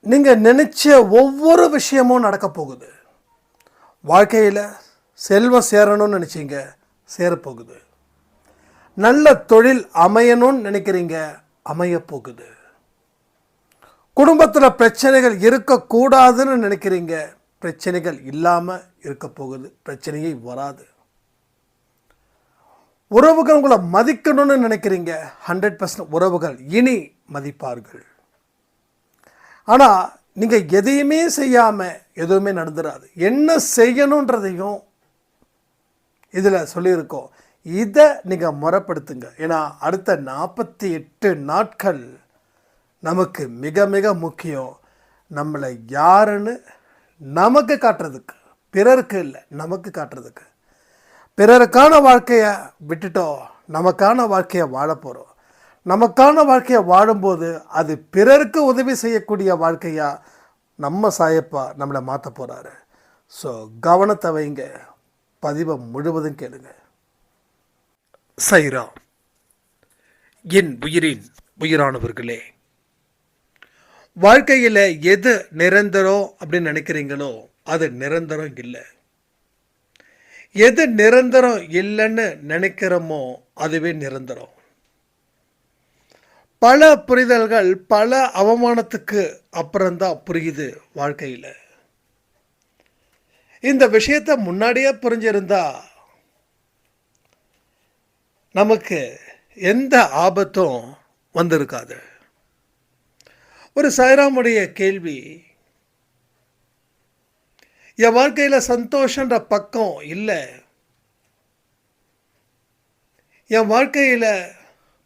நீங்கள் நினச்ச ஒவ்வொரு விஷயமும் நடக்க போகுது. வாழ்க்கையில் செல்வம் சேரணும்னு நினச்சிங்க சேரப்போகுது. நல்ல தொழில் அமையணும்னு நினைக்கிறீங்க அமையப் போகுது. குடும்பத்தில் பிரச்சனைகள் இருக்கக்கூடாதுன்னு நினைக்கிறீங்க பிரச்சனைகள் இல்லாமல் இருக்க போகுது பிரச்சனையே வராது. உறவுகள் உங்களை மதிக்கணும்னு நினைக்கிறீங்க ஹண்ட்ரட் பர்சன்ட் உறவுகள் இனி மதிப்பார்கள். ஆனால் நீங்கள் எதையுமே செய்யாமல் எதுவுமே நடந்துடாது என்ன செய்யணுன்றதையும் இதில் சொல்லியிருக்கோம். இதை நீங்கள் முறைப்படுத்துங்க. ஏன்னா அடுத்த நாற்பத்தி எட்டு நாட்கள் நமக்கு மிக மிக முக்கியம். நம்மளை யாருன்னு நமக்கு காட்டுறதுக்கு. பிறருக்கு இல்லை நமக்கு காட்டுறதுக்கு. பிறருக்கான வாழ்க்கையை விட்டுட்டோம். நமக்கான வாழ்க்கையை வாழ போகிறோம் நமக்கான வாழ்க்கையை வாழும்போது அது பிறருக்கு உதவி செய்யக்கூடிய வாழ்க்கையாக நம்ம சாயப்பா நம்மளை மாற்ற போகிறாரு ஸோ கவனத்தை வைங்க. பதிவை முழுவதும் கேளுங்க. சைரா என் உயிரின் உயிரானவர்களே வாழ்க்கையில் எது நிரந்தரம் அப்படின்னு நினைக்கிறீங்களோ அது நிரந்தரம் இல்லை. எது நிரந்தரம் இல்லைன்னு நினைக்கிறோமோ அதுவே நிரந்தரம். பல புரிதல்கள் பல அவமானத்துக்கு அப்புறம்தான் புரியுது வாழ்க்கையில். இந்த விஷயத்தை முன்னாடியே புரிஞ்சிருந்தா நமக்கு எந்த ஆபத்தும் வந்திருக்காது. ஒரு சாய்ராமுடைய கேள்வி என் வாழ்க்கையில் சந்தோஷன்ற பக்கம் இல்லை. என் வாழ்க்கையில்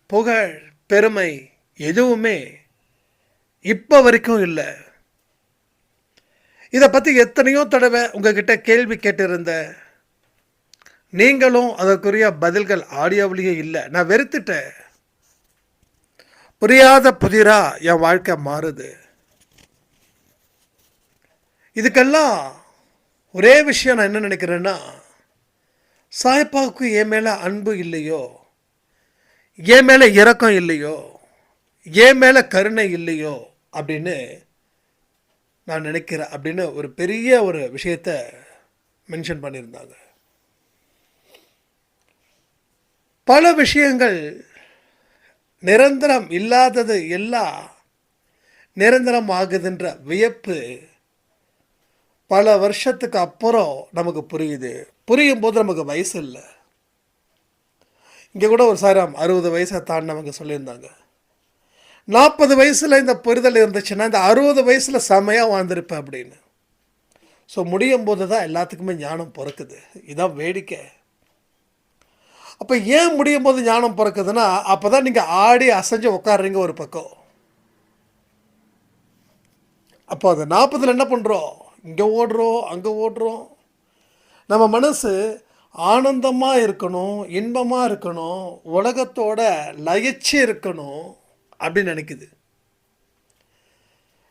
புகழ் பெருமை எதுவுமே இப்போ வரைக்கும் இல்லை. இதை பற்றி எத்தனையோ தடவை உங்ககிட்ட கேள்வி கேட்டிருந்த நீங்களும் அதற்குரிய பதில்கள் ஆடியோவிலேயே இல்லை. நான் வெறுத்துட்டேன். புரியாத புதிரா என் வாழ்க்கை மாறுது. இதுக்கெல்லாம் ஒரே விஷயம் நான் என்ன நினைக்கிறேன்னா சாய்ப்பாவுக்கு என் மேலே அன்பு இல்லையோ? என் மேலே இறக்கம் இல்லையோ? என் மேலே கருணை இல்லையோ? அப்படின்னு நான் நினைக்கிறேன் அப்படின்னு ஒரு பெரிய ஒரு விஷயத்த மென்ஷன் பண்ணியிருந்தாங்க. பல விஷயங்கள் நிரந்தரம் இல்லாதது எல்லாம் நிரந்தரம் ஆகுதுன்ற வியப்பு பல வருஷத்துக்கு அப்புறம் நமக்கு புரியுது. புரியும் போது நமக்கு வயசு இல்லை. இங்கே கூட ஒரு சாராம் அறுபது வயசை தாண்டினவங்க சொல்லியிருந்தாங்க. நாற்பது வயசில் இந்த புரிதல் இருந்துச்சுன்னா இந்த அறுபது வயசில் செமையாக வாழ்ந்திருப்பேன் அப்படின்னு. ஸோ முடியும் போது தான் எல்லாத்துக்குமே ஞானம் பிறக்குது. இதுதான் வேடிக்கை. அப்போ ஏன் முடியும் போது ஞானம் பிறக்குதுன்னா அப்போ தான் நீங்கள் ஆடி அசைஞ்சு உட்காடுறீங்க ஒரு பக்கம். அப்போ அந்த நாற்பதில் என்ன பண்ணுறோம் இங்கே ஓடுறோம் அங்கே ஓடுறோம். நம்ம மனசு ஆனந்தமாக இருக்கணும் இன்பமாக இருக்கணும் உலகத்தோட லயிச்சு இருக்கணும் அப்படின்னு நினைக்குது.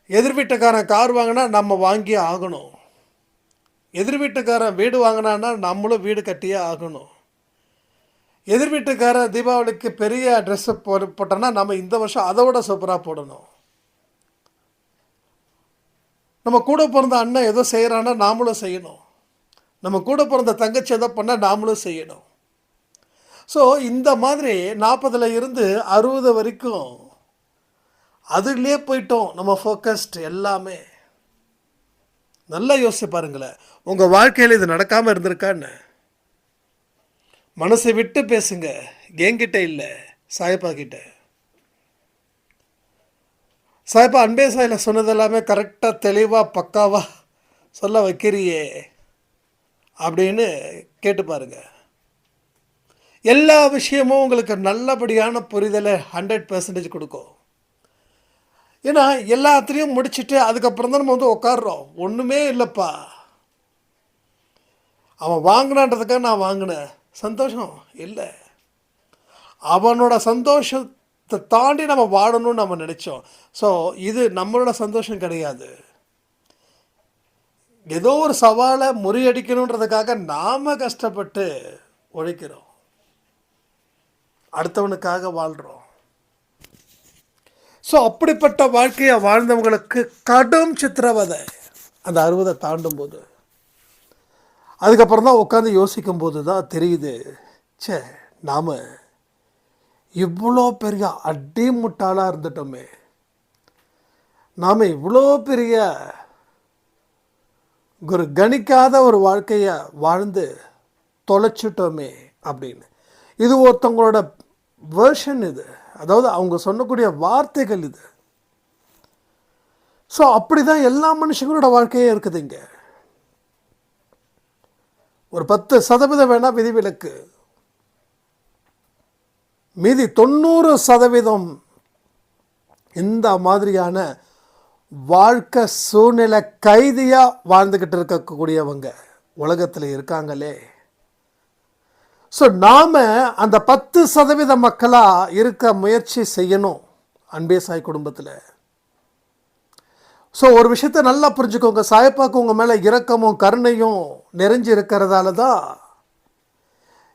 எதிர் வீட்டுக்காரன் கார் வாங்கினா நம்ம வாங்கியே ஆகணும். எதிர் வீட்டுக்காரன் வீடு வாங்கினான்னா நம்மளும் வீடு கட்டியே ஆகணும். எதிர் வீட்டுக்காரன் தீபாவளிக்கு பெரிய ட்ரெஸ்ஸு போ போட்டோன்னா நம்ம இந்த வருஷம் அதை விட சூப்பராக போடணும். நம்ம கூட பிறந்த அண்ணன் ஏதோ செய்கிறான்னா நாமளும் செய்யணும். நம்ம கூட பிறந்த தங்கச்சி எதோ பண்ணால் நாமளும் செய்யணும். ஸோ இந்த மாதிரி நாற்பதில் இருந்து அறுபது வரைக்கும் அதுலேயே போயிட்டோம். நம்ம ஃபோக்கஸ்ட் எல்லாமே. நல்லா யோசிச்சு பாருங்களேன். உங்கள் வாழ்க்கையில் இது நடக்காமல் இருந்திருக்கான்னு. மனசை விட்டு பேசுங்க. என்கிட்ட இல்லை. சாயப்பா கிட்ட. சாயப்பா அன்பே சாயில் சொன்னது எல்லாமே கரெக்டாக தெளிவாக பக்காவாக சொல்ல வைக்கிறியே. அப்படின்னு கேட்டு பாருங்க. எல்லா விஷயமும் உங்களுக்கு நல்லபடியான புரிதலை ஹண்ட்ரட் பர்சன்டேஜ் கொடுக்கும். ஏன்னா எல்லாத்துலேயும் முடிச்சுட்டு அதுக்கப்புறம் தான் நம்ம வந்து உட்காடுறோம் ஒன்றுமே இல்லைப்பா. அவன் வாங்கினான்றதுக்காக நான் வாங்கினேன். சந்தோஷம்? இல்லை. அவனோட சந்தோஷத்தை தாண்டி நம்ம வாழணும்னு நம்ம நினச்சோம். ஸோ இது நம்மளோட சந்தோஷம் கிடையாது. ஏதோ ஒரு சவாலை முறியடிக்கணுன்றதுக்காக நாம் கஷ்டப்பட்டு உழைக்கிறோம். அடுத்தவனுக்காக வாழ்கிறோம் ஸோ அப்படிப்பட்ட வாழ்க்கையை வாழ்ந்தவங்களுக்கு கடும் சித்திரவதை. அந்த அறுபதை தாண்டும் போது அதுக்கப்புறம் தான் உட்காந்து யோசிக்கும் போது தான் தெரியுது ச்சே நாம் இவ்வளோ பெரிய அடி முட்டாளாக இருந்துட்டோமே. நாம் இவ்வளோ பெரிய ஒரு கணிக்காத ஒரு வாழ்க்கையை வாழ்ந்து தொலைச்சிட்டோமே அப்படின்னு. இது ஒருத்தவங்களோட வேர்ஷன் இது. அதாவது அவங்க சொல்லக்கூடிய வார்த்தைகள் இது. ஸோ அப்படி தான் எல்லா மனுஷங்களோட வாழ்க்கையே இருக்குது இங்கே. ஒரு பத்து சதவீதம் வேணால் விதிவிலக்கு. மீதி தொண்ணூறு சதவீதம் இந்த மாதிரியான வாழ்க்கை சூழ்நிலை கைதியாக வாழ்ந்துக்கிட்டு இருக்கக்கூடியவங்க உலகத்தில் இருக்காங்களே. ஸோ நாம் அந்த பத்து சதவீத மக்களாக இருக்க முயற்சி செய்யணும் அன்பே சாய் குடும்பத்தில். ஸோ ஒரு விஷயத்த நல்லா புரிஞ்சுக்கோங்க. சாயப்பாக்கு உங்கள் மேலே இரக்கமும் கருணையும் நிறைஞ்சு இருக்கிறதால தான்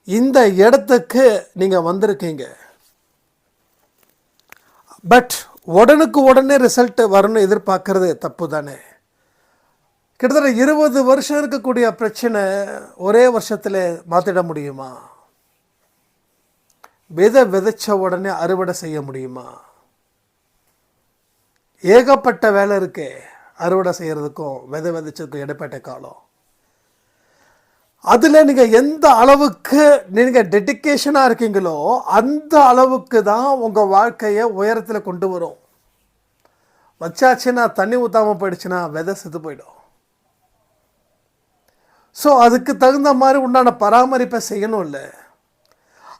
இந்த இடத்துக்கு நீங்கள் வந்திருக்கீங்க. பட் உடனுக்கு உடனே ரிசல்ட் வரும்னு எதிர்பார்க்கறது தப்பு தானே கிட்டத்தட்ட இருபது வருஷம் இருக்கக்கூடிய பிரச்சனை ஒரே வருஷத்தில் மாற்றிட முடியுமா? விதை விதைச்ச உடனே அறுவடை செய்ய முடியுமா? ஏகப்பட்ட வேலை இருக்கே அறுவடை செய்கிறதுக்கும் விதை விதைச்சதுக்கும் இடைப்பட்ட காலம். அதில் நீங்கள் எந்த அளவுக்கு நீங்கள் டெடிக்கேஷனாக இருக்கீங்களோ அந்த அளவுக்கு தான் உங்கள் வாழ்க்கையை உயரத்தில் கொண்டு வரும். வச்சாச்சுன்னா தண்ணி ஊற்றாமல் போயிடுச்சுன்னா விதை செத்து போயிடும். ஸோ அதுக்கு தகுந்த மாதிரி உண்டான பராமரிப்பை செய்யணும் இல்லை.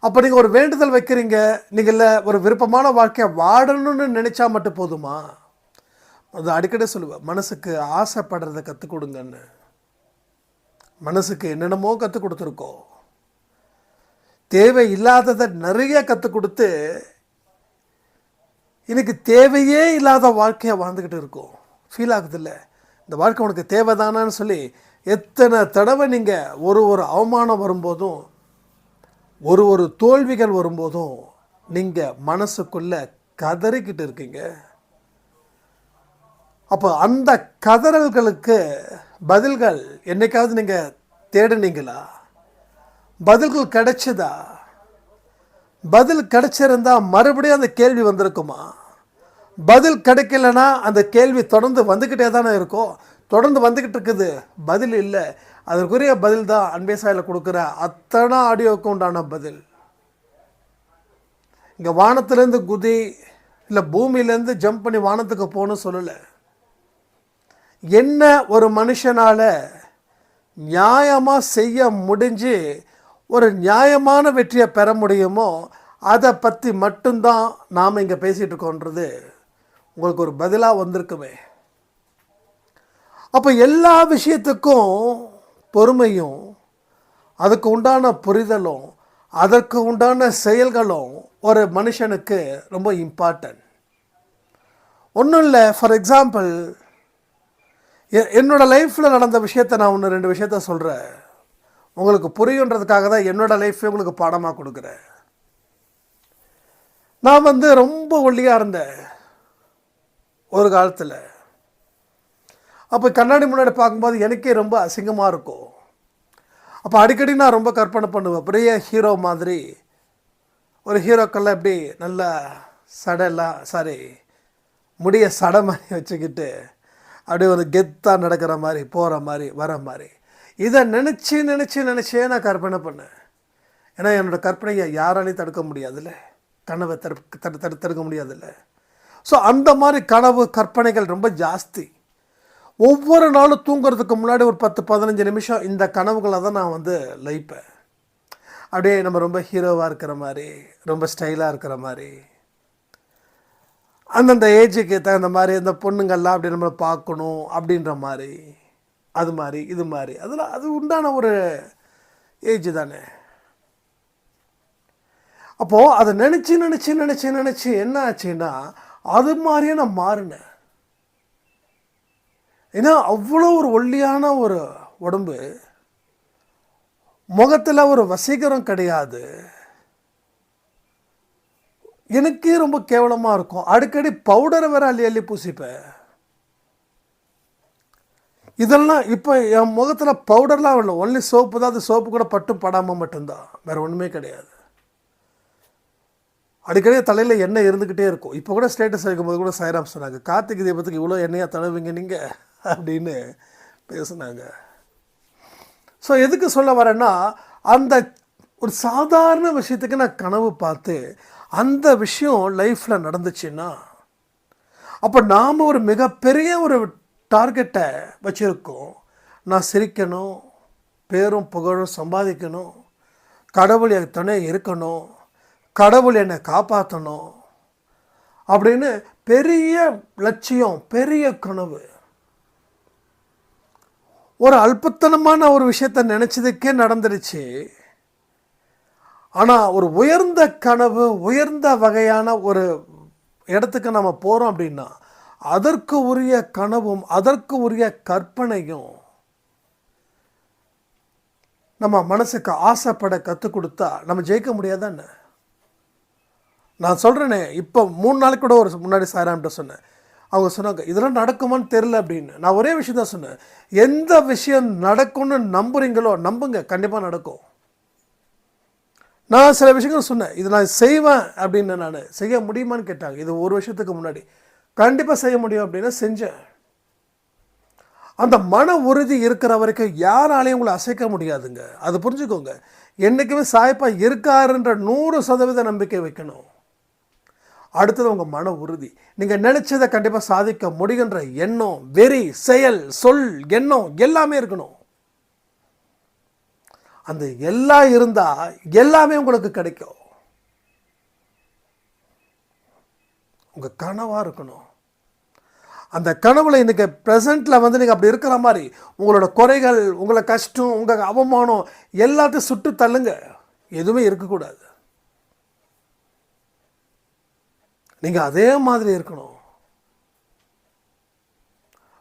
அப்போ நீங்கள் ஒரு வேண்டுதல் வைக்கிறீங்க நீங்கள் இல்லை ஒரு விருப்பமான வாழ்க்கையை வாடணும்னு நினச்சா மட்டும் போதுமா? அது அடிக்கடி சொல்லுவேன் மனசுக்கு ஆசைப்படுறதை கற்றுக் கொடுங்கன்னு. மனசுக்கு என்னென்னமோ கற்றுக் கொடுத்துருக்கோம். தேவை இல்லாததை நிறைய கற்றுக் கொடுத்து எனக்கு தேவையே இல்லாத வாழ்க்கையை வாழ்ந்துக்கிட்டு இருக்கோம். ஃபீல் ஆகுதில்ல? இந்த வாழ்க்கை உனக்கு தேவைதானான்னு சொல்லி எத்தனை தடவை நீங்கள் ஒரு ஒரு அவமானம் வரும்போதும் ஒரு ஒரு தோல்விகள் வரும்போதும் நீங்கள் மனசுக்குள்ளே கதறிக்கிட்டு இருக்கீங்க. அப்போ அந்த கதறல்களுக்கு பதில்கள் என்னைக்காவது நீங்கள் தேடுனீங்களா? பதில்கள் கிடைச்சதா? பதில் கிடைச்சிருந்தா மறுபடியும் அந்த கேள்வி வந்திருக்குமா? பதில் கிடைக்கலனா அந்த கேள்வி தொடர்ந்து வந்துக்கிட்டே தானே இருக்கும். தொடர்ந்து வந்துக்கிட்டு இருக்குது. பதில் இல்லை. அதற்குரிய பதில் தான் அன்பே சாயில் கொடுக்குற அத்தனை ஆடியோவுக்கு உண்டான பதில். இங்கே வானத்துலேருந்து குதி இல்லை பூமியிலேருந்து ஜம்ப் பண்ணி வானத்துக்கு போகணும்னு சொல்லலை. என்ன ஒரு மனுஷனால் நியாயமாக செய்ய முடிஞ்சு ஒரு நியாயமான வெற்றியை பெற முடியுமோ அதை பற்றி மட்டும்தான் நாம் இங்கே பேசிகிட்டு இருக்கோன்றது உங்களுக்கு ஒரு பதிலாக வந்திருக்குமே. அப்போ எல்லா விஷயத்துக்கும் பொறுமையும் அதுக்கு உண்டான புரிதலும் அதற்கு உண்டான செயல்களும் ஒரு மனுஷனுக்கு ரொம்ப இம்பார்ட்டன்ட் ஒன்றும் இல்லை ஃபார் எக்ஸாம்பிள் எ- லைஃப்பில் நடந்த விஷயத்த நான் ஒன்று ரெண்டு விஷயத்த சொல்கிறேன் உங்களுக்கு புரியுன்றதுக்காக தான் என்னோடய லைஃப்பே உங்களுக்கு பாடமாக கொடுக்குறேன். நான் வந்து ரொம்ப ஒல்லியாக இருந்தேன் ஒரு காலத்தில். அப்போ கண்ணாடி முன்னாடி பார்க்கும்போது எனக்கே ரொம்ப அசிங்கமாக இருக்கும். அப்போ அடிக்கடி நான் ரொம்ப கற்பனை பண்ணுவேன். பெரிய ஹீரோ மாதிரி. ஒரு ஹீரோக்கெல்லாம் எப்படி நல்லா சடையெல்லாம் சாரி முடிய சடை மாதிரி வச்சுக்கிட்டு அப்படியே ஒரு கெத்தாக நடக்கிற மாதிரி போகிற மாதிரி வர மாதிரி. இதை நினச்சி நினச்சி நினச்சே நான் கற்பனை பண்ணேன். ஏன்னா என்னோடய கற்பனையை யாராலையும் தடுக்க முடியாதுல்ல. கனவை தடுக்க தடு தடு தடுக்க முடியாதுல்ல. ஸோ அந்த மாதிரி கனவு கற்பனைகள் ரொம்ப ஜாஸ்தி. ஒவ்வொரு நாளும் தூங்குறதுக்கு முன்னாடி ஒரு பத்து பதினஞ்சு நிமிஷம் இந்த கனவுகளை தான் நான் வந்து லைப்பேன். அப்படியே நம்ம ரொம்ப ஹீரோவாக இருக்கிற மாதிரி ரொம்ப ஸ்டைலாக இருக்கிற மாதிரி அந்தந்த ஏஜுக்கு தகுந்த மாதிரி இந்த பொண்ணுங்கள்லாம் அப்படி நம்மளை பார்க்கணும் அப்படின்ற மாதிரி. அது மாதிரி இது மாதிரி. அதில் அது உண்டான ஒரு ஏஜ் தானே. அப்போது அதை நினச்சி நினச்சி நினச்சி நினச்சி என்ன ஆச்சுன்னா அது மாதிரியே நான் மாறினேன். ஏன்னா அவ்வளோ ஒரு ஒல்லியான ஒரு உடம்பு. முகத்தில் ஒரு வசீகரம் கிடையாது. எனக்கே ரொம்ப கேவலமாக இருக்கும். அடிக்கடி பவுடரை வேற அள்ளி அள்ளி பூசிப்பேன். இதெல்லாம் இப்போ என் முகத்தில் பவுடர்லாம் இல்லை. ஒன்லி சோப்பு தான். அது சோப்பு கூட பட்டு படாமல் மட்டும்தான். வேறு ஒன்றுமே கிடையாது. அடிக்கடி தலையில் எண்ணெய் இருந்துக்கிட்டே இருக்கும். இப்போ கூட ஸ்டேட்டஸ் வைக்கும்போது கூட சாய்ராம் சொன்னாங்க கார்த்திகை தீபத்துக்கு இவ்வளோ எண்ணெயாக தடவுங்க நீங்கள் அப்படின்னு பேசுனாங்க. ஸோ எதுக்கு சொல்ல வரேன்னா அந்த ஒரு சாதாரண விஷயத்துக்கு நான் கனவு பார்த்து அந்த விஷயம் லைஃப்பில் நடந்துச்சுன்னா அப்போ நாம் ஒரு மிகப்பெரிய ஒரு டார்கெட்டை வச்சுருக்கோம். நான் சிரிக்கணும் பேரும் புகழும் சம்பாதிக்கணும் கடவுள் என் துணை இருக்கணும் கடவுள் என்னை காப்பாற்றணும் அப்படின்னு பெரிய லட்சியம் பெரிய கனவு. ஒரு அல்பத்தனமான ஒரு விஷயத்தை நினச்சதுக்கே நடந்துருச்சு. ஆனால் ஒரு உயர்ந்த கனவு உயர்ந்த வகையான ஒரு இடத்துக்கு நம்ம போகிறோம் அப்படின்னா அதற்கு உரிய கனவும் அதற்கு உரிய கற்பனையும் நம்ம மனசுக்கு ஆசைப்பட கற்றுக் கொடுத்தா நம்ம ஜெயிக்க முடியாதானே? நான் சொல்கிறேனே இப்போ மூணு நாளைக்கு கூட ஒரு முன்னாடி சாராம்கிட்ட சொன்னேன். அவங்க சொன்னாங்க இதெல்லாம் நடக்குமான்னு தெரில அப்படின்னு. நான் ஒரே விஷயம் தான் சொன்னேன். எந்த விஷயம் நடக்கும்னு நம்புறீங்களோ நம்புங்க. கண்டிப்பாக நடக்கும். நான் சில விஷயங்கள் சொன்னேன். இது நான் செய்வேன் அப்படின்னு நான். செய்ய முடியுமான்னு கேட்டாங்க. இது ஒரு வருஷத்துக்கு முன்னாடி. கண்டிப்பாக செய்ய முடியும் அப்படின்னு செஞ்சேன். அந்த மன உறுதி இருக்கிற வரைக்கும் யாராலையும் உங்களை அசைக்க முடியாதுங்க. அது புரிஞ்சுக்கோங்க. என்றைக்குமே சாய்ப்பா இருக்காருன்ற நூறு சதவீத நம்பிக்கை வைக்கணும். அடுத்தது உங்கள் மன உறுதி. நீங்கள் நினச்சதை கண்டிப்பாக சாதிக்க முடியுன்ற எண்ணம் வெறி செயல் சொல் எண்ணம் எல்லாமே இருக்கணும். அந்த எல்லாம் இருந்தால் எல்லாமே உங்களுக்கு கிடைக்கும். உங்கள் கனவாக இருக்கணும். அந்த கனவுல இன்றைக்கி ப்ரெசண்ட்டில் வந்து நீங்கள் அப்படி இருக்கிற மாதிரி உங்களோட குறைகள் உங்களை கஷ்டம் உங்கள் அவமானம் எல்லாத்தையும் சுட்டு தள்ளுங்க. எதுவுமே இருக்கக்கூடாது. நீங்கள் அதே மாதிரி இருக்கணும்.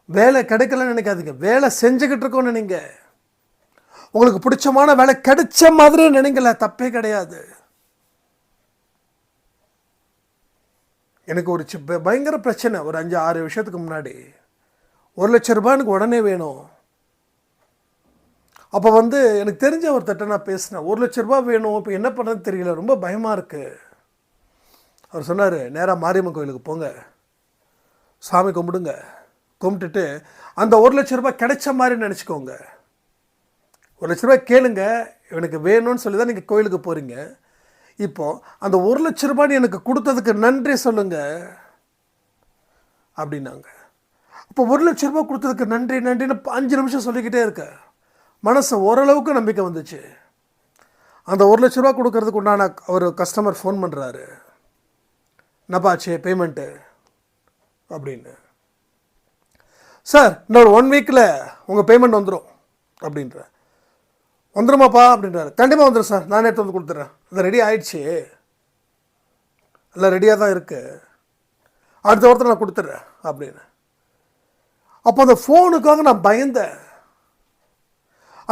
வேலை கிடைக்கலன்னு நினைக்காதீங்க. வேலை செஞ்சுக்கிட்டு இருக்கோன்னு நீங்கள் உங்களுக்கு பிடிச்சமான வேலை கிடைச்ச மாதிரி நினைங்கல தப்பே கிடையாது. எனக்கு ஒரு சி- பயங்கர பிரச்சனை ஒரு அஞ்சு ஆறு விஷயத்துக்கு முன்னாடி. ஒரு லட்ச ரூபாய் எனக்கு உடனே வேணும். அப்போ வந்து எனக்கு தெரிஞ்ச ஒருத்தட்ட நான் பேசினேன். ஒரு லட்ச ரூபா வேணும் இப்போ என்ன பண்ணுறது தெரியல ரொம்ப பயமாக இருக்குது அவர் சொன்னார் நேராக மாரியம்மன் கோயிலுக்கு போங்க. சாமி கும்பிடுங்க. கும்பிட்டுட்டு அந்த ஒரு லட்ச ரூபாய் கிடைச்ச மாதிரி நினச்சிக்கோங்க. ஒரு லட்ச ரூபாய் கேளுங்க. எனக்கு வேணும்னு சொல்லி தான் நீங்கள் கோயிலுக்கு போகிறீங்க இப்போது அந்த ஒரு லட்ச ரூபாய் எனக்கு கொடுத்ததுக்கு நன்றி சொல்லுங்க. அப்படின்னாங்க. அப்போ ஒரு லட்ச ரூபாய் கொடுத்ததுக்கு நன்றி நன்றின்னு அஞ்சு நிமிஷம் சொல்லிக்கிட்டே இருக்க. மனசு ஓரளவுக்கு நம்பிக்கை வந்துச்சு. அந்த ஒரு லட்ச ரூபா கொடுக்கறதுக்கு உண்டான ஒரு கஸ்டமர் ஃபோன் பண்ணுறாரு நப்பாச்சு பேமெண்ட்டு அப்படின்னு. சார் இன்னொரு ஒன் வீக்கில் உங்கள் பேமெண்ட் வந்துடும் அப்படின்ற வந்துடுமாப்பா அப்படின்றாரு. கண்டிப்பாக வந்துடும் சார். நானே எடுத்து வந்து கொடுத்துட்றேன். அது ரெடி ஆயிடுச்சு. எல்லாம் ரெடியாக தான் இருக்குது அடுத்த வாரத்தில் நான் கொடுத்துட்றேன் அப்படின்னு. அப்போ அந்த ஃபோனுக்காக நான் பயந்தேன்.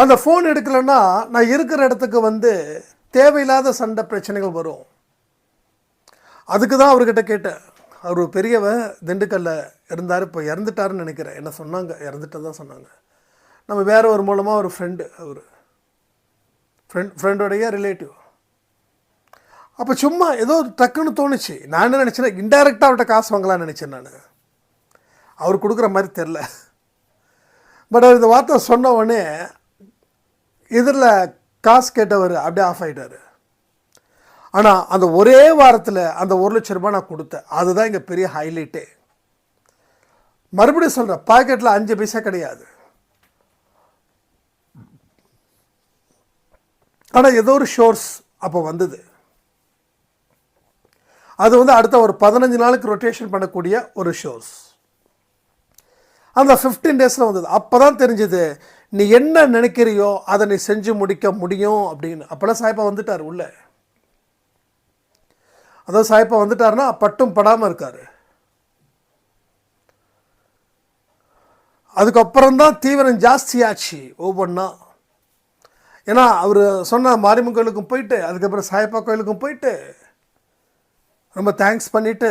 அந்த ஃபோன் எடுக்கலைன்னா நான் இருக்கிற இடத்துக்கு வந்து தேவையில்லாத சண்டை பிரச்சனைகள் வரும். அதுக்கு தான் அவர்கிட்ட கேட்டேன். அவர் ஒரு பெரியவர் திண்டுக்கல்ல இருந்தார். இப்போ இறந்துட்டாருன்னு நினைக்கிறேன். என்ன சொன்னாங்க? இறந்துட்டு தான் சொன்னாங்க. நம்ம வேற ஒரு மூலமாக ஒரு ஃப்ரெண்டு அவர். ஃப்ரெண்ட் ஃப்ரெண்டோடைய ரிலேட்டிவ் அப்போ சும்மா ஏதோ டக்குன்னு தோணுச்சு. நான் என்ன நினச்சேன் இன்டைரக்டாக அவர்கிட்ட காசு வாங்கலாம்னு நினச்சேன் நான். அவர் கொடுக்குற மாதிரி தெரில பட் அவர் இந்த வார்த்தை சொன்ன உடனே இதில் காசு கேட்டவர் அப்படியே ஆஃப் ஆகிட்டார் ஆனால் அந்த ஒரே வாரத்தில் அந்த ஒரு லட்ச ரூபாய் நான் கொடுத்தேன். அதுதான் இங்கே பெரிய ஹைலைட்டே மறுபடியும் சொல்கிறேன் பாக்கெட்டில் அஞ்சு பைசா கிடையாது. ஆனால் ஏதோ ஒரு ஷோர்ஸ் அப்போ வந்தது. அது வந்து அடுத்த ஒரு பதினஞ்சு நாளுக்கு ரொட்டேஷன் பண்ணக்கூடிய ஒரு ஷோர்ஸ் அந்த ஃபிஃப்டீன் டேஸில் வந்தது. அப்போ தான் தெரிஞ்சது நீ என்ன நினைக்கிறியோ அதை நீ செஞ்சு முடிக்க முடியும் அப்படின்னு. அப்போல்லாம் சாய்ப்பா வந்துட்டார் உள்ளே. அதாவது சாய்ப்பா வந்துட்டாருன்னா பட்டும் படாமல் இருக்கார். அதுக்கப்புறம் தான் தீவிரம் ஜாஸ்தியாச்சு ஒவ்வொன்றா ஏன்னா அவர் சொன்ன மாரியம்மன் கோயிலுக்கும் போயிட்டு அதுக்கப்புறம் சாயப்பா கோயிலுக்கும் போயிட்டு ரொம்ப தேங்க்ஸ் பண்ணிவிட்டு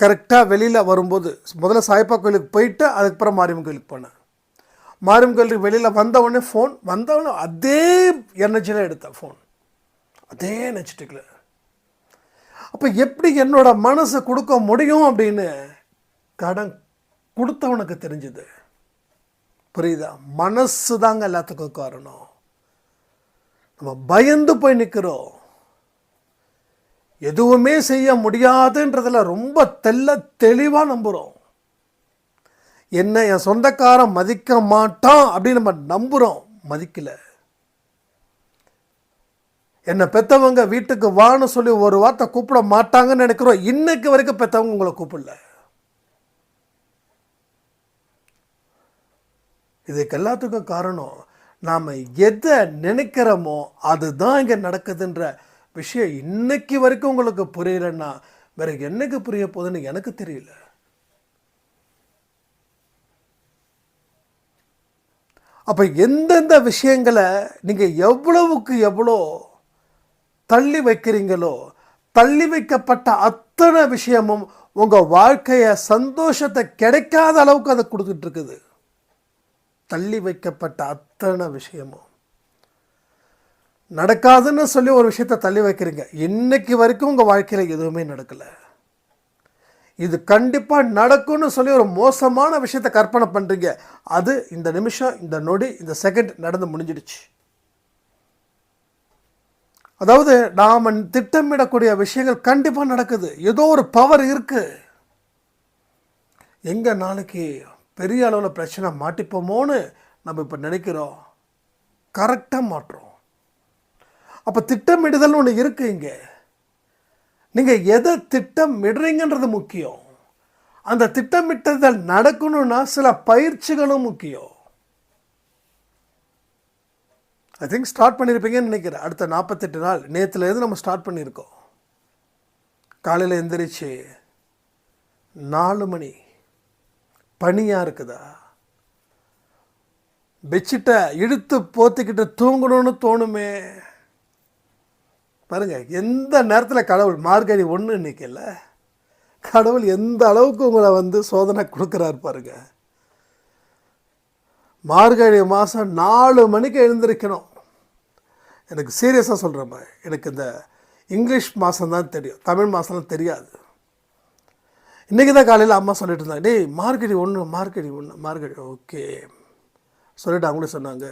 கரெக்டாக வெளியில் வரும்போது முதல்ல சாய்ப்பா கோயிலுக்கு போயிட்டு அதுக்கப்புறம் மாரியம்மன் கோயிலுக்கு போனேன். மாரியம்மன் கோயிலுக்கு வெளியில் வந்தவொடனே ஃபோன் வந்தவொடனே அதே எனர்ஜியில் எடுத்தேன் ஃபோன் அதே எனர்ஜெட்டிக்கில் அப்போ எப்படி என்னோடய மனசை கொடுக்க முடியும் அப்படின்னு கடன் கொடுத்தவனுக்கு தெரிஞ்சுது. புரியுதா? மனசு தாங்க எல்லாத்துக்கும் காரணம். நம்ம பயந்து போய் நிற்கிறோம் எதுவுமே செய்ய முடியாதுன்றதில் ரொம்ப தெல்ல தெளிவாக நம்புகிறோம் என்ன என் சொந்தக்காரன் மதிக்க மாட்டான் அப்படின்னு நம்ம நம்புகிறோம் மதிக்கல. என்னை பெற்றவங்க வீட்டுக்கு வான்னு சொல்லி ஒரு வார்த்தை கூப்பிட மாட்டாங்கன்னு நினைக்கிறோம். இன்னைக்கு வரைக்கும் பெற்றவங்க உங்களை கூப்பிடல. இதுக்கு எல்லாத்துக்கும் காரணம் நாம் எதை நினைக்கிறோமோ அதுதான் இங்கே நடக்குதுன்ற விஷயம் இன்னைக்கு வரைக்கும் உங்களுக்கு புரியலன்னா வேற என்னைக்கு புரிய போகுதுன்னு எனக்கு தெரியல. அப்போ எந்தெந்த விஷயங்களை நீங்கள் எவ்வளவுக்கு எவ்வளோ தள்ளி வைக்கிறீங்களோ தள்ளி வைக்கப்பட்ட அத்தனை விஷயமும் உங்கள் வாழ்க்கையை சந்தோஷத்தை கிடைக்காத அளவுக்கு அதை கொடுத்துட்டு இருக்குது. தள்ளி வைக்கப்பட்ட அத்தனை விஷயமும். நடக்காதுன்னு சொல்லி ஒரு விஷயத்தை தள்ளி வைக்கிறீங்க. இன்னைக்கு வரைக்கும் உங்கள் வாழ்க்கையில் எதுவுமே நடக்கலை. இது கண்டிப்பாக நடக்கும்னு சொல்லி ஒரு மோசமான விஷயத்தை கற்பனை பண்ணுறீங்க அது இந்த நிமிஷம் இந்த நொடி இந்த செகண்ட் நடந்து முடிஞ்சிடுச்சு. அதாவது நாம் திட்டமிடக்கூடிய விஷயங்கள் கண்டிப்பாக நடக்குது. ஏதோ ஒரு பவர் இருக்குது எங்கே நாளைக்கு பெரிய அளவில் பிரச்சனை மாட்டிப்போமோன்னு நம்ம இப்போ நினைக்கிறோம். கரெக்டாக மாட்டுறோம் அப்போ திட்டமிடுதல் ஒன்று இருக்குது இங்கே. நீங்கள் எதை திட்டமிடுறீங்கன்றது முக்கியம். அந்த திட்டமிட்டதல் நடக்கணும்னா சில பயிற்சிகளும் முக்கியம். ஐ திங்க் ஸ்டார்ட் பண்ணியிருப்பீங்கன்னு நினைக்கிறேன். அடுத்த நாற்பத்தெட்டு நாள். நேற்றுலேருந்து நம்ம ஸ்டார்ட் பண்ணியிருக்கோம். காலையில் எந்திரிச்சு நாலு மணி. பனியாக இருக்குதா? பெட்ஷீட்டை இழுத்து போத்திக்கிட்டு தூங்கணும்னு தோணுமே. பாருங்க எந்த நேரத்தில் கடவுள் மார்கழி ஒன்று நிற்கல கடவுள் எந்த அளவுக்கு உங்களை வந்து சோதனை கொடுக்குறாரு பாருங்க. மார்கழி மாதம் நாலு மணிக்கு எழுந்திருக்கணும். எனக்கு சீரியஸாக சொல்கிறேன் எனக்கு இந்த இங்கிலீஷ் மாதம் தான் தெரியும் தமிழ் மாதம்லாம் தெரியாது. இன்றைக்கி தான் காலையில் அம்மா சொல்லிட்டு இருந்தாங்க. டேய் மார்கழி ஒன்று மார்கழி ஒன்று மார்கழி ஓகே. சொல்லிட்டு அவங்களும் சொன்னாங்க.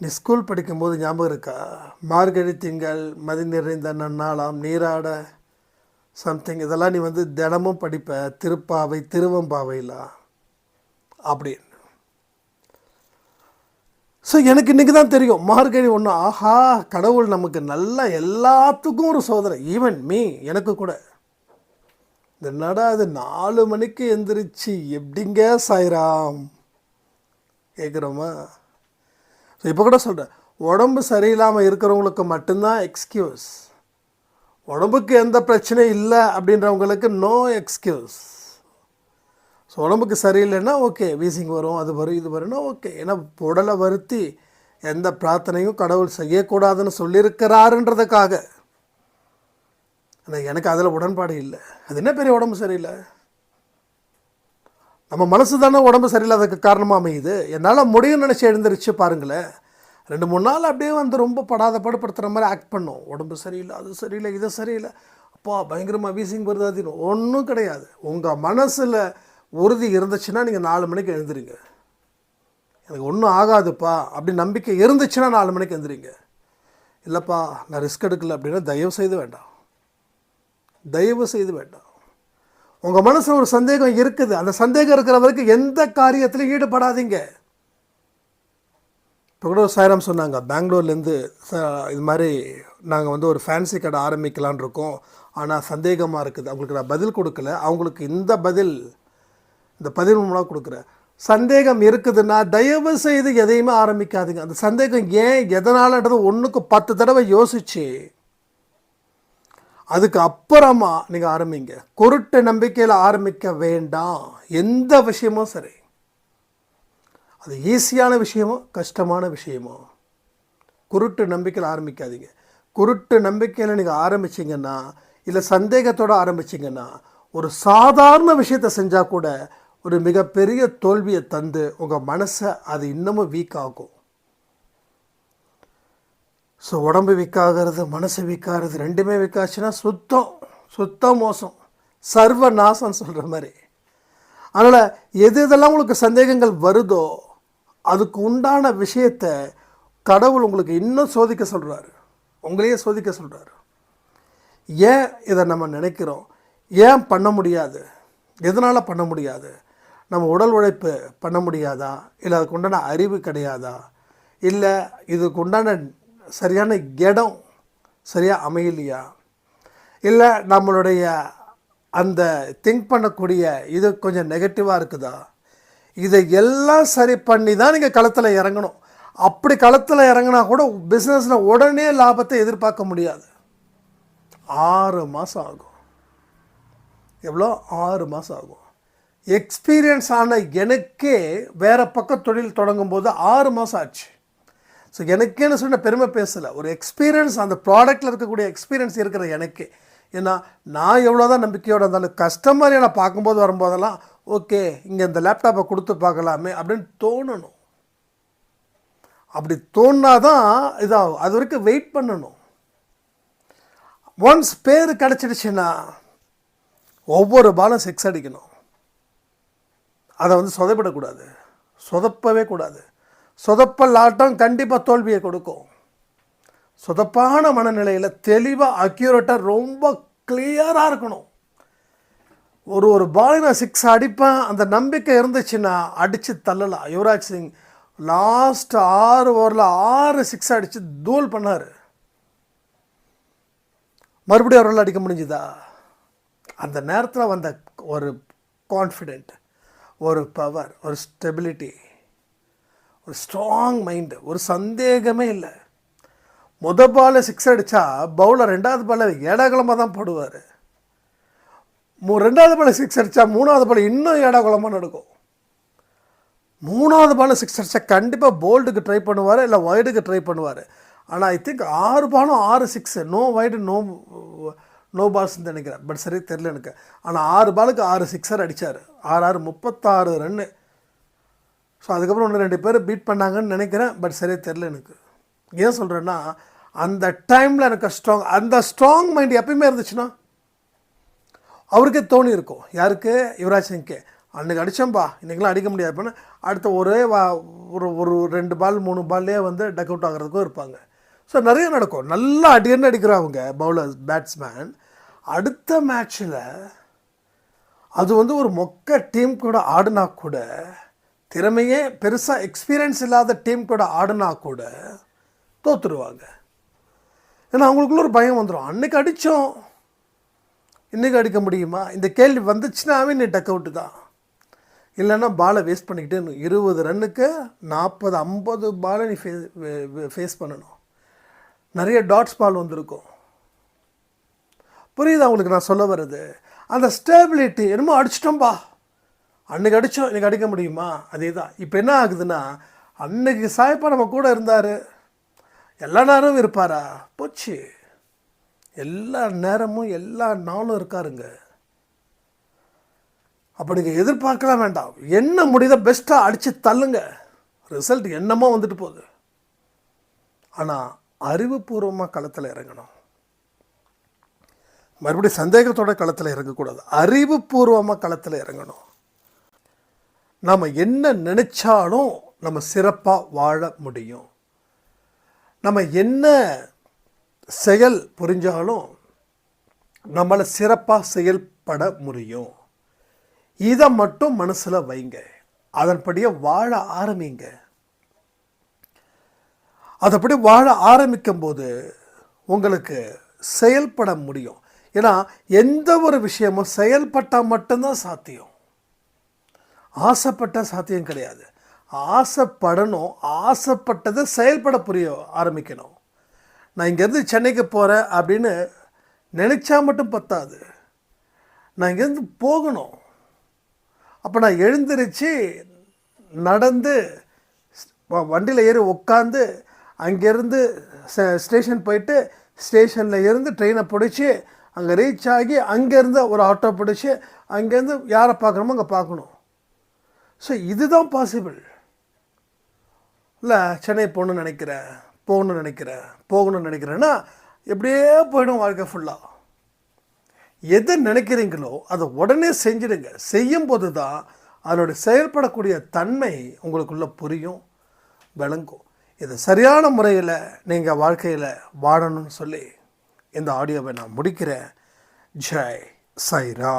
நீ ஸ்கூல் படிக்கும்போது ஞாபகம் இருக்கா? மார்கழி திங்கள் மதி நிறைந்த நன்னாளாம் நீராட சம்திங் இதெல்லாம் நீ வந்து தினமும் படிப்ப. திருப்பாவை திருவம்பாவைலாம் அப்படின்னு ஸோ எனக்கு இன்றைக்கி தான் தெரியும். மார்கழி ஒன்று ஆஹா கடவுள் நமக்கு நல்லா எல்லாத்துக்கும் ஒரு சோதனை. ஈவன் மீ எனக்கு கூட. இந்த நடா அது நாலு மணிக்கு எந்திரிச்சு எப்படிங்க சாய்ராம்? கேட்குறோமா? ஸோ இப்போ கூட சொல்கிறேன் உடம்பு சரியில்லாமல் இருக்கிறவங்களுக்கு மட்டும்தான் எக்ஸ்கியூஸ் உடம்புக்கு எந்த பிரச்சனையும் இல்லை அப்படின்றவங்களுக்கு நோ எக்ஸ்கியூஸ் ஸோ உடம்புக்கு சரியில்லைன்னா ஓகே வீசிங் வரும் அது வரும் இது வரும்னா ஓகே ஏன்னா உடலை வருத்தி எந்த பிரார்த்தனையும் கடவுள் செய்யக்கூடாதுன்னு சொல்லியிருக்கிறாருன்றதுக்காக. ஆனால் எனக்கு அதில் உடன்பாடு இல்லை. அது என்ன பெரிய உடம்பு சரியில்லை? நம்ம மனசு தானே உடம்பு சரியில்லாததுக்கு காரணமாக அமையுது? என்னால் முடியும்னு நினச்சி எழுந்திரிச்சு பாருங்களேன். ரெண்டு மூணு நாள் அப்படியே வந்து ரொம்ப படாத படுப்படுத்துகிற மாதிரி ஆக்ட் பண்ணும். உடம்பு சரியில்லை அது சரியில்லை இது சரியில்லை. அப்பா பயங்கரமாக வீசிங் வருது அது ஒன்றும் கிடையாது. உங்கள் மனசில் உறுதி இருந்துச்சுன்னா நீங்கள் நாலு மணிக்கு எழுந்துருங்க. எனக்கு ஒன்றும் ஆகாதுப்பா அப்படி நம்பிக்கை இருந்துச்சுன்னா நாலு மணிக்கு எழுந்துருங்க. இல்லைப்பா நான் ரிஸ்க் எடுக்கல அப்படின்னா தயவு செய்து வேண்டாம். தயவு செய்து வேண்டாம். உங்கள் மனசில் ஒரு சந்தேகம் இருக்குது. அந்த சந்தேகம் இருக்கிற வரைக்கும் எந்த காரியத்திலையும் ஈடுபடாதீங்க. இப்போ கூட ஒரு சாய்ராம் சொன்னாங்க பெங்களூர்லேருந்து இது மாதிரி நாங்கள் வந்து ஒரு ஃபேன்சி கடை ஆரம்பிக்கலான் இருக்கோம். ஆனால் சந்தேகமாக இருக்குது. அவங்களுக்கு நான் பதில் கொடுக்கல. அவங்களுக்கு இந்த பதில் இந்த பதிவு மூலம் கொடுக்குறேன். சந்தேகம் இருக்குதுன்னா தயவு செய்து எதையுமே ஆரம்பிக்காதீங்க. அந்த சந்தேகம் ஏன் எதனாலன்றது ஒன்றுக்கு பத்து தடவை யோசிச்சு அதுக்கு அப்புறமா நீங்கள் ஆரம்பிங்க. குருட்டு நம்பிக்கையில் ஆரம்பிக்க வேண்டாம். எந்த விஷயமும் சரி. அது ஈஸியான விஷயமோ கஷ்டமான விஷயமோ. குருட்டு நம்பிக்கையில் ஆரம்பிக்காதீங்க. குருட்டு நம்பிக்கையில் நீங்கள் ஆரம்பிச்சிங்கன்னா இல்லை சந்தேகத்தோடு ஆரம்பிச்சிங்கன்னா ஒரு சாதாரண விஷயத்தை செஞ்சால் கூட ஒரு மிகப்பெரிய தோல்வியை தந்து உங்கள் மனசை அது இன்னமும் வீக் ஆகும் ஸோ உடம்பு விற்காகிறது மனசு விற்காகிறது ரெண்டுமே விற்காச்சுன்னா சுத்தம் சுத்தம் மோசம். சர்வ நாசம் சொல்கிற மாதிரி. அதனால் எது எதெல்லாம் உங்களுக்கு சந்தேகங்கள் வருதோ அதுக்கு உண்டான விஷயத்தை கடவுள் உங்களுக்கு இன்னும் சோதிக்க சொல்கிறாரு உங்களையே சோதிக்க சொல்கிறாரு ஏன் இதை நம்ம நினைக்கிறோம்? ஏன் பண்ண முடியாது? எதனால் பண்ண முடியாது? நம்ம உடல் உழைப்பு பண்ண முடியாதா? இல்லை அதுக்கு உண்டான அறிவு கிடையாதா? இல்லை இதுக்கு உண்டான சரியான இடம் சரியாக அமையலையா? இல்லை நம்மளுடைய அந்த திங்க் பண்ணக்கூடிய இது கொஞ்சம் நெகட்டிவாக இருக்குதா? இதை எல்லாம் சரி பண்ணி தான் நீங்கள் களத்தில் இறங்கணும். அப்படி களத்தில் இறங்கினா கூட பிஸ்னஸில் உடனே லாபத்தை எதிர்பார்க்க முடியாது. ஆறு மாதம் ஆகும். எவ்வளோ? ஆறு மாதம் ஆகும். எக்ஸ்பீரியன்ஸ் ஆன எனக்கே வேறு பக்கம் தொழில் தொடங்கும் போது ஆறு மாதம் ஆச்சு. ஸோ எனக்கேன்னு சொன்ன பெருமை பேசலை. ஒரு எக்ஸ்பீரியன்ஸ் அந்த ப்ராடக்ட்டில் இருக்கக்கூடிய எக்ஸ்பீரியன்ஸ் இருக்கிற எனக்கு. ஏன்னா நான் எவ்வளோ தான் நம்பிக்கையோடு இருந்தாலும் கஸ்டமரை நான் பார்க்கும்போது வரும்போதெல்லாம் ஓகே இங்கே இந்த லேப்டாப்பை கொடுத்து பார்க்கலாமே அப்படின்னு தோணணும். அப்படி தோணாதான் இதாகும். அது வரைக்கும் வெயிட் பண்ணணும். ஒன்ஸ் பேர் கிடச்சிடுச்சுன்னா ஒவ்வொரு பாலும் சிக்ஸ் அடிக்கணும். அதை வந்து சொதப்பிடக்கூடாது. சொதப்பவே கூடாது. சொதப்பல் ஆட்டம் கண்டிப்பாக தோல்வியை கொடுக்கும். சொதப்பான மனநிலையில் தெளிவாக அக்யூரேட்டாக ரொம்ப கிளியராக இருக்கணும். ஒரு ஒரு பாலை நான் சிக்ஸ் அடிப்பேன் அந்த நம்பிக்கை இருந்துச்சுன்னா அடித்து தள்ளலாம். யுவராஜ் சிங் லாஸ்ட் ஆறு ஓவரில் ஆறு சிக்ஸ் அடித்து தூள் பண்ணார். மறுபடியும் அவரால் அடிக்க முடிஞ்சுதா? அந்த நேரத்தில் வந்த ஒரு கான்ஃபிடென்ட் ஒரு பவர் ஒரு ஸ்டெபிலிட்டி ஒரு ஸ்ட்ராங் மைண்டு ஒரு சந்தேகமே இல்லை. முத பால் சிக்ஸ் அடித்தா பவுலர் ரெண்டாவது பால் ஏடாகுளமாக தான் போடுவார். மூ ரெண்டாவது பால் சிக்ஸ் அடித்தா மூணாவது பால் இன்னும் ஏடாகுளமாக நடக்கும். மூணாவது பால் சிக்ஸ் அடித்தா கண்டிப்பாக போல்டுக்கு ட்ரை பண்ணுவார் இல்லை வைடுக்கு ட்ரை பண்ணுவார். ஆனால் ஐ திங்க் ஆறு பாலும் ஆறு six no wide no no பால்ஸ்ன்னு நினைக்கிறேன். பட் சரி தெரில எனக்கு. ஆனால் ஆறு பாலுக்கு ஆறு சிக்ஸர் அடித்தார் ஆறு ஆறு முப்பத்தாறு ரன்னு ஸோ அதுக்கப்புறம் ஒன்று ரெண்டு பேர் பீட் பண்ணாங்கன்னு நினைக்கிறேன் பட் சரியாக தெரில எனக்கு. ஏன் சொல்கிறேன்னா அந்த டைமில் எனக்கு ஸ்ட்ராங் அந்த ஸ்ட்ராங் மைண்ட் எப்பயுமே இருந்துச்சுன்னா அவருக்கே தோணி இருக்கும். யாருக்கு? யுவராஜ் சிங்க்கு அன்றைக்கி அடித்தோம்பா இன்றைக்கெலாம் அடிக்க முடியாது அப்படின்னா. அடுத்த ஒரே வா ஒரு ஒரு ரெண்டு பால் மூணு பால்லே வந்து டக் அவுட் ஆகிறதுக்கும் இருப்பாங்க. ஸோ நிறைய நடக்கும். நல்லா அடின்னு அடிக்கிறவங்க பவுலர் பேட்ஸ்மேன் அடுத்த மேட்ச்சில் அது வந்து ஒரு மொக்க டீம் கூட ஆடினா கூட திறமையே பெருசாக எக்ஸ்பீரியன்ஸ் இல்லாத டீம் கூட ஆடினா கூட தோற்றுருவாங்க ஏன்னா அவங்களுக்குள்ள ஒரு பயம் வந்துடும் அன்னைக்கு அடித்தோம் இன்றைக்கி அடிக்க முடியுமா? இந்த கேள்வி வந்துச்சுனாவே நீ டக் அவுட்டு தான். இல்லைன்னா பாலை வேஸ்ட் பண்ணிக்கிட்டே இருபது ரன்னுக்கு நாற்பது ஐம்பது பாலை நீ ஃபே ஃபேஸ் பண்ணணும். நிறைய டாட்ஸ் பால் வந்திருக்கும். புரியுதா உங்களுக்கு நான் சொல்ல வர்றது? அந்த ஸ்டேபிலிட்டி என்னமோ அடிச்சிட்டோம்பா. அன்னைக்கு அடித்தோம் இன்னைக்கு அடிக்க முடியுமா? அதே தான் இப்போ என்ன ஆகுதுன்னா அன்னைக்கு சாய்ப்பா நம்ம கூட இருந்தார். எல்லா நேரமும் இருப்பாரா? போச்சு. எல்லா நேரமும் எல்லா நாளும் இருக்காருங்க. அப்போ நீங்கள் எதிர்பார்க்கலாம் வேண்டாம். என்ன முடியுதோ பெஸ்ட்டாக அடித்து தள்ளுங்க. ரிசல்ட் என்னமோ வந்துட்டு போகுது. ஆனால் அறிவுபூர்வமாக களத்தில் இறங்கணும். மறுபடியும் சந்தேகத்தோட களத்தில் இறங்கக்கூடாது. அறிவுபூர்வமாக களத்தில் இறங்கணும். நாம் என்ன நினச்சாலும் நம்ம சிறப்பாக வாழ முடியும். நம்ம என்ன செயல் புரிஞ்சாலும் நம்மளை சிறப்பாக செயல்பட முடியும். இதை மட்டும் மனசில் வைங்க. அதன்படியே வாழ ஆரம்பிங்க. அதப்படி வாழ ஆரம்பிக்கும் போது உங்களுக்கு செயல்பட முடியும். ஏன்னா எந்த ஒரு விஷயமும் செயல்பட்டால் மட்டும்தான் சாத்தியம். ஆசைப்பட்ட சாத்தியம் கிடையாது. ஆசைப்படணும் ஆசைப்பட்டதை செயல்பட புரிய ஆரம்பிக்கணும். நான் இங்கேருந்து சென்னைக்கு போகிறேன் அப்படின்னு நினச்சா மட்டும் பத்தாது. நான் இங்கேருந்து போகணும். அப்போ நான் எழுந்திருச்சு நடந்து வண்டியில் ஏறி உட்காந்து அங்கேருந்து ஸ்டேஷன் போயிட்டு ஸ்டேஷனில் இருந்து ட்ரெயினை பிடிச்சி அங்கே ரீச் ஆகி அங்கேருந்து ஒரு ஆட்டோ பிடிச்சி அங்கேருந்து யாரை பார்க்கணுமோ அங்கே பார்க்கணும். ஸோ இதுதான் பாசிபிள் இல்லை சென்னை போகணும்னு நினைக்கிறேன் போகணும்னு நினைக்கிறேன் போகணும்னு நினைக்கிறேன்னா எப்படியே போயிடும் வாழ்க்கை ஃபுல்லாக எதை நினைக்கிறீங்களோ அதை உடனே செஞ்சிடுங்க. செய்யும்போது தான் அதனுடைய செயல்படக்கூடிய தன்மை உங்களுக்குள்ளே புரியும் விளங்கும். இது சரியான முறையில் நீங்கள் வாழ்க்கையில் வாழணும்னு சொல்லி இந்த ஆடியோவை நான் முடிக்கிறேன். ஜெய் சைரா